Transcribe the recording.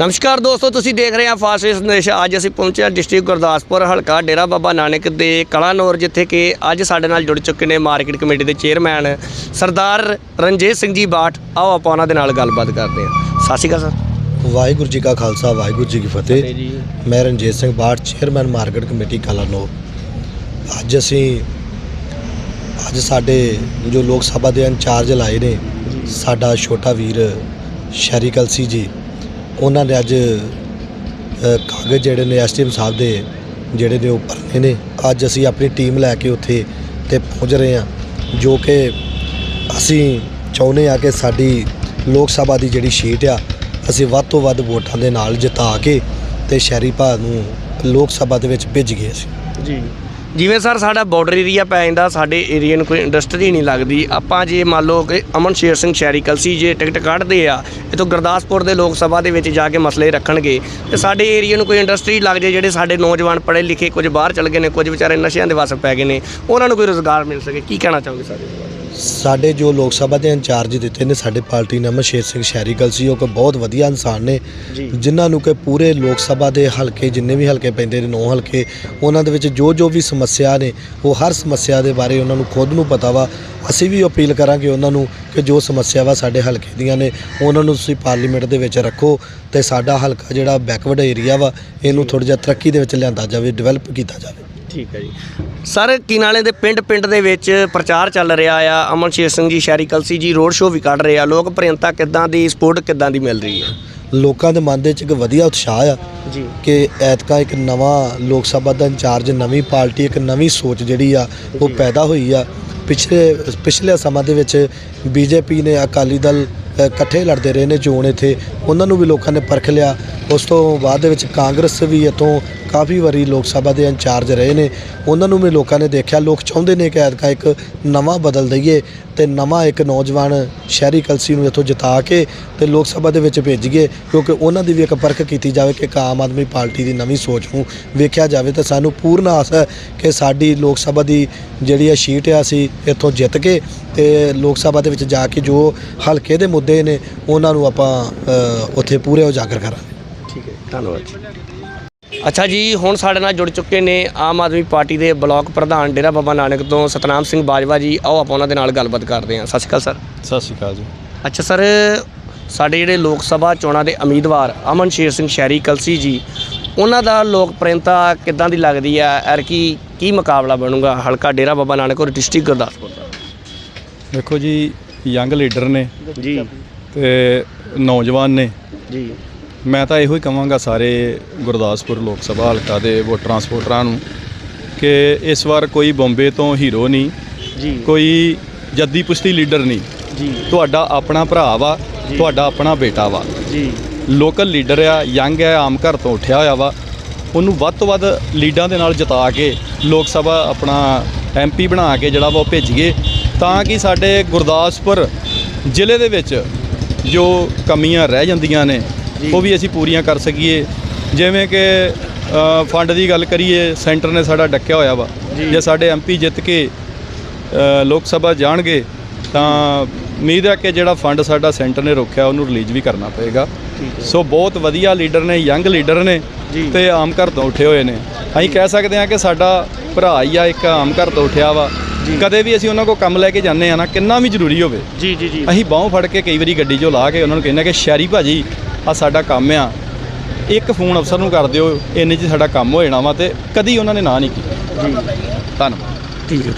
ਨਮਸਕਾਰ ਦੋਸਤੋ ਤੁਸੀਂ ਦੇਖ ਰਹੇ ਆ ਫਾਸਟ ਸੰਦੇਸ਼ ਅੱਜ ਅਸੀਂ ਪਹੁੰਚੇ ਹਾਂ ਡਿਸਟ੍ਰਿਕਟ ਗੁਰਦਾਸਪੁਰ ਹਲਕਾ ਡੇਰਾ ਬਾਬਾ ਨਾਨਕ ਦੇ ਕਲਾਨੌਰ ਜਿੱਥੇ ਕਿ ਅੱਜ ਸਾਡੇ ਨਾਲ ਜੁੜ ਚੁੱਕੇ ਨੇ ਮਾਰਕੀਟ ਕਮੇਟੀ ਦੇ ਚੇਅਰਮੈਨ ਸਰਦਾਰ ਰਣਜੀਤ ਸਿੰਘ ਜੀ ਬਾਠ। ਆਓ ਆਪਾਂ ਉਹਨਾਂ ਦੇ ਨਾਲ ਗੱਲਬਾਤ ਕਰਦੇ ਹਾਂ। ਸਤਿ ਸ਼੍ਰੀ ਅਕਾਲ ਸਰ। ਵਾਹਿਗੁਰੂ ਜੀ ਕਾ ਖਾਲਸਾ ਵਾਹਿਗੁਰੂ ਜੀ ਕੀ ਫਤਿਹ। ਮੈਂ Ranjit Singh Bath chairman market committee ਕਲਾਨੋ ਅੱਜ ਅਸੀਂ ਅੱਜ ਸਾਡੇ ਜੋ ਲੋਕ ਸਭਾ ਦੇ ਇੰਚਾਰਜ ਲਾਏ ਨੇ ਸਾਡਾ ਛੋਟਾ ਵੀਰ ਸ਼ਹਿਰੀ ਕਲਸੀ ਜੀ। ਉਹਨਾਂ ਨੇ ਅੱਜ ਕਾਗਜ਼ ਜਿਹੜੇ ਨੇ ਐਸਟੀਐਮ ਸਾਹਿਬ ਦੇ ਜਿਹੜੇ ਨੇ ਉਹ ਭਰਨੇ ਨੇ। ਅੱਜ ਅਸੀਂ ਆਪਣੀ ਟੀਮ ਲੈ ਕੇ ਉੱਥੇ ਤੇ ਪਹੁੰਚ ਰਹੇ ਹਾਂ, ਜੋ ਕਿ ਅਸੀਂ ਚਾਹੁੰਦੇ ਆ ਕਿ ਸਾਡੀ ਲੋਕ ਸਭਾ ਦੀ ਜਿਹੜੀ ਸੀਟ ਆ, ਅਸੀਂ ਵੱਧ ਤੋਂ ਵੱਧ ਵੋਟਾਂ ਦੇ ਨਾਲ ਜਿਤਾ ਕੇ ਤੇ ਸ਼ਹਿਰੀ ਭਾਅ ਨੂੰ ਲੋਕ ਸਭਾ ਦੇ ਵਿੱਚ ਭੇਜ ਗਏ ਅਸੀਂ। ਜੀ। ਜਿਵੇਂ ਸਰ ਸਾਡਾ ਬਾਰਡਰ ਏਰੀਆ ਪੈ ਜਾਂਦਾ ਸਾਡੇ ਏਰੀਆ ਨੂੰ ਕੋਈ ਇੰਡਸਟਰੀ ਨਹੀਂ ਲੱਗਦੀ। ਆਪਾਂ ਜੇ ਮੰਨ ਲਓ ਕਿ ਅਮਨ ਸ਼ੇਰ ਸਿੰਘ ਸ਼ਹਿਰੀ ਕਲਸੀ ਜੇ ਟਿਕਟ ਕੱਢਦੇ ਆ ਇਥੋਂ ਗੁਰਦਾਸਪੁਰ ਦੇ ਲੋਕ ਸਭਾ ਦੇ ਵਿੱਚ ਜਾ ਕੇ ਮਸਲੇ ਰੱਖਣਗੇ ਤੇ ਸਾਡੇ ਏਰੀਆ ਨੂੰ ਕੋਈ ਇੰਡਸਟਰੀ ਲੱਗ ਜੇ ਜਿਹੜੇ ਸਾਡੇ ਨੌਜਵਾਨ ਪੜ੍ਹੇ ਲਿਖੇ ਕੁਝ ਬਾਹਰ ਚਲ ਗਏ ਨੇ ਕੁਝ ਵਿਚਾਰੇ ਨਸ਼ਿਆਂ ਦੇ ਵਸ ਪੈ ਗਏ ਨੇ ਉਹਨਾਂ ਨੂੰ ਕੋਈ ਰੋਜ਼ਗਾਰ ਮਿਲ ਸਕੇ। ਕੀ ਕਹਿਣਾ ਚਾਹੋਗੇ ਸਾਰੇ? ਸਾਡੇ ਜੋ ਲੋਕ ਸਭਾ ਦੇ ਇੰਚਾਰਜ ਦਿੱਤੇ ਨੇ ਸਾਡੇ ਪਾਰਟੀ ਨੇ ਅਮਰਸ਼ੇਰ ਸਿੰਘ ਸ਼ਹਿਰੀ ਕਲਸੀ ਉਹ ਕੋਈ ਬਹੁਤ ਵਧੀਆ ਇਨਸਾਨ ਨੇ। ਜਿਨ੍ਹਾਂ ਨੂੰ ਕਿ ਪੂਰੇ ਲੋਕ ਸਭਾ ਦੇ ਹਲਕੇ ਜਿੰਨੇ ਵੀ ਹਲਕੇ ਪੈਂਦੇ ਨੇ ਨੌ ਹਲਕੇ ਉਹਨਾਂ ਦੇ ਵਿੱਚ ਜੋ ਜੋ ਵੀ ਸਮੱਸਿਆ ਨੇ ਉਹ ਹਰ ਸਮੱਸਿਆ ਦੇ ਬਾਰੇ ਉਹਨਾਂ ਨੂੰ ਖੁਦ ਨੂੰ ਪਤਾ ਵਾ। ਅਸੀਂ ਵੀ ਅਪੀਲ ਕਰਾਂਗੇ ਉਹਨਾਂ ਨੂੰ ਕਿ ਜੋ ਸਮੱਸਿਆ ਵਾ ਸਾਡੇ ਹਲਕੇ ਦੀਆਂ ਨੇ ਉਹਨਾਂ ਨੂੰ ਤੁਸੀਂ ਪਾਰਲੀਮੈਂਟ ਦੇ ਵਿੱਚ ਰੱਖੋ ਤੇ ਸਾਡਾ ਹਲਕਾ ਜਿਹੜਾ ਬੈਕਵਰਡ ਏਰੀਆ ਵਾ ਇਹਨੂੰ ਥੋੜਾ ਜਿਹਾ ਤਰੱਕੀ ਦੇ ਵਿੱਚ ਲਿਆਂਦਾ ਜਾਵੇ ਡਿਵੈਲਪ ਕੀਤਾ ਜਾਵੇ। ਠੀਕ ਹੈ ਜੀ। ਸਰ ਕੀਨਾਲੇ ਦੇ ਪਿੰਡ ਪਿੰਡ ਦੇ ਵਿੱਚ ਪ੍ਰਚਾਰ ਚੱਲ ਰਿਹਾ ਆ। ਅਮਨ ਸ਼ੇਰ ਸਿੰਘ ਜੀ ਸ਼ਹਿਰੀ ਕਲਸੀ ਜੀ ਰੋਡ ਸ਼ੋਅ ਵੀ ਕੱਢ ਰਹੇ ਆ। ਲੋਕ ਪ੍ਰਿਯੰਤਾ ਕਿੱਦਾਂ ਦੀ ਸਪੋਰਟ ਕਿੱਦਾਂ ਦੀ ਮਿਲ ਰਹੀ ਹੈ? ਲੋਕਾਂ ਦੇ ਮਨ ਦੇ ਵਿੱਚ ਇੱਕ ਵਧੀਆ ਉਤਸ਼ਾਹ ਆ ਜੀ। ਕਿ ਐਤਕਾ ਇੱਕ ਨਵਾਂ ਲੋਕ ਸਭਾ ਦਾ ਇੰਚਾਰਜ ਨਵੀਂ ਪਾਰਟੀ ਇੱਕ ਨਵੀਂ ਸੋਚ ਜਿਹੜੀ ਆ ਉਹ ਪੈਦਾ ਹੋਈ ਆ। ਪਿਛਲੇ ਪਿਛਲੇ ਸਮਾਂ ਦੇ ਵਿੱਚ ਬੀਜੇਪੀ ਨੇ ਅਕਾਲੀ ਦਲ ਇਕੱਠੇ ਲੜਦੇ ਰਹੇ ਨੇ ਚੋਣ ਇੱਥੇ। ਉਹਨਾਂ ਨੂੰ ਵੀ ਲੋਕਾਂ ਨੇ ਪਰਖ ਲਿਆ। ਉਸ ਤੋਂ ਬਾਅਦ ਦੇ ਵਿੱਚ ਕਾਂਗਰਸ ਵੀ ਇੱਥੋਂ ਕਾਫੀ ਵਾਰੀ ਲੋਕ ਸਭਾ ਦੇ ਇੰਚਾਰਜ ਰਹੇ ਨੇ। ਉਹਨਾਂ ਨੂੰ ਵੀ ਲੋਕਾਂ ਨੇ ਦੇਖਿਆ, ਲੋਕ ਚਾਹੁੰਦੇ ਨੇ ਕਿ ਐਤਕਾ ਇੱਕ ਨਵਾਂ ਬਦਲ ਦਈਏ ਤੇ ਨਵਾਂ ਇੱਕ ਨੌਜਵਾਨ ਸ਼ਹਿਰੀ ਕਲਸੀ ਨੂੰ ਇੱਥੋਂ ਜਿਤਾ ਕੇ ਤੇ ਲੋਕ ਸਭਾ ਦੇ ਵਿੱਚ ਭੇਜੀਏ, ਕਿਉਂਕਿ ਉਹਨਾਂ ਦੀ ਵੀ ਇੱਕ ਪਰਖ ਕੀਤੀ ਜਾਵੇ ਕਿ ਇੱਕ ਆਮ ਆਦਮੀ ਪਾਰਟੀ ਦੀ ਨਵੀਂ ਸੋਚ ਨੂੰ ਵੇਖਿਆ ਜਾਵੇ ਤਾਂ ਸਾਨੂੰ ਪੂਰਨ ਆਸ ਹੈ ਕਿ ਸਾਡੀ ਲੋਕ ਸਭਾ ਦੀ ਜਿਹੜੀ ਹੈ ਸ਼ੀਟ ਆ ਅਸੀਂ ਇੱਥੋਂ ਜਿੱਤ ਕੇ ਤੇ ਲੋਕ ਸਭਾ ਦੇ ਵਿੱਚ ਜਾ ਕੇ ਜੋ ਹਲਕੇ ਦੇ ਮੁੱਦੇ ਨੇ, ਉਹਨਾਂ ਨੂੰ ਆਪਾਂ ਉੱਥੇ ਪੂਰੇ ਉਜਾਗਰ ਕਰਾਂਗੇ। ਠੀਕ ਹੈ ਧੰਨਵਾਦ ਜੀ। ਅੱਛਾ ਜੀ ਹੁਣ ਸਾਡੇ ਨਾਲ ਜੁੜ ਚੁੱਕੇ ਨੇ ਆਮ ਆਦਮੀ ਪਾਰਟੀ ਦੇ ਬਲਾਕ ਪ੍ਰਧਾਨ ਡੇਰਾ ਬਾਬਾ ਨਾਨਕ ਤੋਂ ਸਤਨਾਮ ਸਿੰਘ ਬਾਜਵਾ ਜੀ। ਆਓ ਆਪਾਂ ਉਹਨਾਂ ਦੇ ਨਾਲ ਗੱਲਬਾਤ ਕਰਦੇ ਹਾਂ। ਸਤਿ ਸ਼੍ਰੀ ਅਕਾਲ ਸਰ। ਸਤਿ ਸ਼੍ਰੀ ਅਕਾਲ ਜੀ। ਅੱਛਾ ਸਰ ਸਾਡੇ ਜਿਹੜੇ ਲੋਕ ਸਭਾ ਚੋਣਾਂ ਦੇ ਉਮੀਦਵਾਰ ਅਮਨ ਸ਼ੇਰ ਸਿੰਘ ਸ਼ਹਿਰੀ ਕਲਸੀ ਜੀ ਉਹਨਾਂ ਦਾ ਲੋਕ ਪ੍ਰਿੰਤਾ ਕਿੱਦਾਂ ਦੀ ਲੱਗਦੀ ਆ? ਐਰ ਕੀ ਕੀ ਮੁਕਾਬਲਾ ਬਣੂਗਾ? ਹਲਕਾ ਡੇਰਾ ਬਾਬਾ ਨਾਨਕ ਔਰ ਡਿਸਟ੍ਰਿਕਟ ਗੁਰਦਾਸਪੁਰ ਦਾ। ਦੇਖੋ ਜੀ ਯੰਗ ਲੀਡਰ ਨੇ ਜੀ। ਤੇ ਨੌਜਵਾਨ ਨੇ। ਜੀ। ਮੈਂ ਤਾਂ ਇਹੋ ਹੀ ਕਹਾਂਗਾ ਸਾਰੇ ਗੁਰਦਾਸਪੁਰ ਲੋਕ ਸਭਾ ਹਲਕਾ ਦੇ ਵੋਟਰਾਂ ਸਪੋਰਟਰਾਂ ਨੂੰ ਕਿ ਇਸ ਵਾਰ ਕੋਈ ਬੰਬੇ ਤੋਂ ਹੀਰੋ ਨਹੀਂ ਜੀ। ਕੋਈ ਜੱਦੀ ਪੁਸ਼ਤੀ ਲੀਡਰ ਨਹੀਂ। ਜੀ। ਤੁਹਾਡਾ ਆਪਣਾ ਭਰਾ ਵਾ ਤੁਹਾਡਾ ਆਪਣਾ ਬੇਟਾ ਵਾ। ਜੀ। ਲੋਕਲ ਲੀਡਰ ਆ ਯੰਗ ਹੈ ਆਮ ਘਰ ਤੋਂ ਉੱਠਿਆ ਹੋਇਆ ਵਾ। ਉਹਨੂੰ ਵੱਧ ਤੋਂ ਵੱਧ ਲੀਡਾਂ ਦੇ ਨਾਲ ਜਿਤਾ ਕੇ ਲੋਕ ਸਭਾ ਆਪਣਾ ਐਮਪੀ ਬਣਾ ਕੇ ਜਿਹੜਾ ਵਾ ਉਹ ਭੇਜੀਏ ਤਾਂ ਕਿ ਸਾਡੇ ਗੁਰਦਾਸਪੁਰ ਜ਼ਿਲ੍ਹੇ ਦੇ ਵਿੱਚ ਜੋ ਕਮੀਆਂ ਰਹਿ ਜਾਂਦੀਆਂ ਨੇ ਉਹ ਵੀ ਅਸੀਂ ਪੂਰੀਆਂ ਕਰ ਸਕੀਏ। ਜਿਵੇਂ ਕਿ ਫੰਡ ਦੀ ਗੱਲ ਕਰੀਏ ਸੈਂਟਰ ਨੇ ਸਾਡਾ ਡੱਕਿਆ ਹੋਇਆ ਵਾ। ਜੇ। ਸਾਡੇ ਐਮਪੀ ਜਿੱਤ ਕੇ ਲੋਕ ਸਭਾ ਜਾਣਗੇ ਤਾਂ ਉਮੀਦ ਹੈ ਕਿ ਜਿਹੜਾ ਫੰਡ ਸਾਡਾ ਸੈਂਟਰ ਨੇ ਰੋਕਿਆ ਉਹਨੂੰ ਰਿਲੀਜ਼ ਵੀ ਕਰਨਾ ਪਏਗਾ। ਸੋ ਬਹੁਤ ਵਧੀਆ ਲੀਡਰ ਨੇ ਯੰਗ ਲੀਡਰ ਨੇ। ਤੇ ਆਮ ਘਰ ਤੋਂ ਉੱਠੇ ਹੋਏ ਨੇ। ਅਸੀਂ ਕਹਿ ਸਕਦੇ ਹਾਂ ਕਿ ਸਾਡਾ ਭਰਾ ਹੀ ਆ ਇੱਕ ਆਮ ਘਰ ਤੋਂ ਉੱਠਿਆ ਵਾ। ਕਦੇ ਵੀ ਅਸੀਂ ਉਹਨਾਂ ਕੋਲ ਕੰਮ ਲੈ ਕੇ ਜਾਂਦੇ ਆ ਨਾ ਕਿੰਨਾ ਵੀ ਜ਼ਰੂਰੀ ਹੋਵੇ। ਜੀ ਜੀ ਜੀ। ਅਸੀਂ ਬਾਹੋਂ ਫੜ ਕੇ ਕਈ ਵਾਰੀ ਗੱਡੀ 'ਚੋਂ ਲਾ ਕੇ ਉਹਨਾਂ ਨੂੰ ਕਹਿੰਦੇ ਕਿ ਸ਼ਹਿਰੀ ਭਾਜੀ ਆ ਸਾਡਾ ਕੰਮ ਆ। ਇੱਕ ਫੋਨ ਅਫਸਰ ਨੂੰ ਕਰ ਦਿਓ ਇੰਨੇ 'ਚ ਸਾਡਾ ਕੰਮ ਹੋ ਜਾਣਾ ਵਾ ਤੇ ਕਦੀ ਉਹਨਾਂ ਨੇ ਨਾ ਨਹੀਂ ਕੀਤੀ। ਧੰਨਵਾਦ। ਠੀਕ ਹੈ।